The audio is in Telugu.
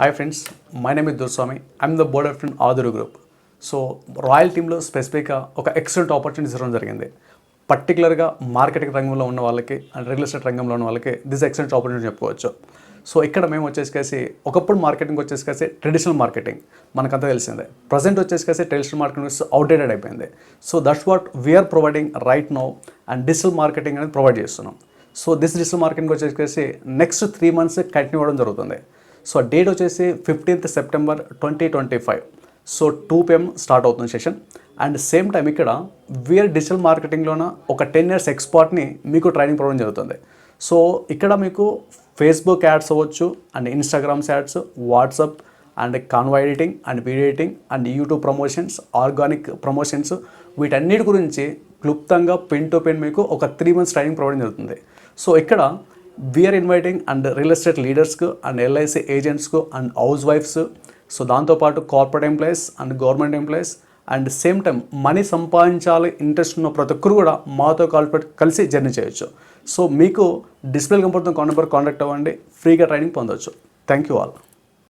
Hi friends my name is Durswami I'm the board of Aduru group so royal టీంలో స్పెసిఫిక్గా ఒక ఎక్సలెంట్ ఆపర్చునిటీస్ ఇవ్వడం జరిగింది. పర్టికులర్గా మార్కెటింగ్ రంగంలో ఉన్న వాళ్ళకి అండ్ రియల్ ఎస్టేట్ రంగంలో ఉన్న వాళ్ళకి దిస్ ఎక్సలెంట్ ఆపర్చునిటీ చెప్పుకోవచ్చు. సో ఇక్కడ మేము వచ్చేసి ఒకప్పుడు మార్కెటింగ్ వచ్చేసి ట్రెడిషనల్ మార్కెటింగ్ మనకంతా తెలిసిందే. ప్రజెంట్ వచ్చేసి ట్రెడిషనల్ మార్కెటింగ్ అవుట్డేటెడ్ అయిపోయింది. So that's what we are providing right no and digital marketing అనేది ప్రొవైడ్ చేస్తున్నాం. సో దిస్ డిజిటల్ మార్కెటింగ్ వచ్చేసి నెక్స్ట్ త్రీ మంత్స్ కంటిన్యూ అవ్వడం జరుగుతుంది. సో డేట్ వచ్చేసి fifteenth September twenty twenty five so two PM start అవుతుంది సెషన్ అండ్ సేమ్ టైం ఇక్కడ వీఆర్ డిజిటల్ మార్కెటింగ్లోన ఒక టెన్ ఇయర్స్ ఎక్స్పర్ట్ని మీకు ట్రైనింగ్ ప్రొవైడ్ జరుగుతుంది. సో ఇక్కడ మీకు ఫేస్బుక్ యాడ్స్ అవ్వచ్చు and Instagrams ads WhatsApp and Canva editing and video editing and YouTube promotions organic promotions వీటన్నిటి గురించి క్లుప్తంగా పెన్ టు పెన్ మీకు ఒక త్రీ మంత్స్ ట్రైనింగ్ ప్రొవైడ్ జరుగుతుంది. సో ఇక్కడ we are inviting and real estate లీడర్స్కు and LIC ఏజెంట్స్కు అండ్ హౌస్ వైఫ్స్ సో దాంతోపాటు corporate employees and government employees and same time money సంపాదించాలి ఇంట్రెస్ట్ ఉన్న ప్రతి ఒక్కరు కూడా మాతో కాల్పేట్ కలిసి జర్నీ చేయొచ్చు. సో మీకు డిస్ప్లే కంపెనీతో కాంటాక్ట్ నెంబర్ కాంటాక్ట్ అవ్వండి. ఫ్రీగా ట్రైనింగ్ పొందవచ్చు థ్యాంక్ యూ ఆల్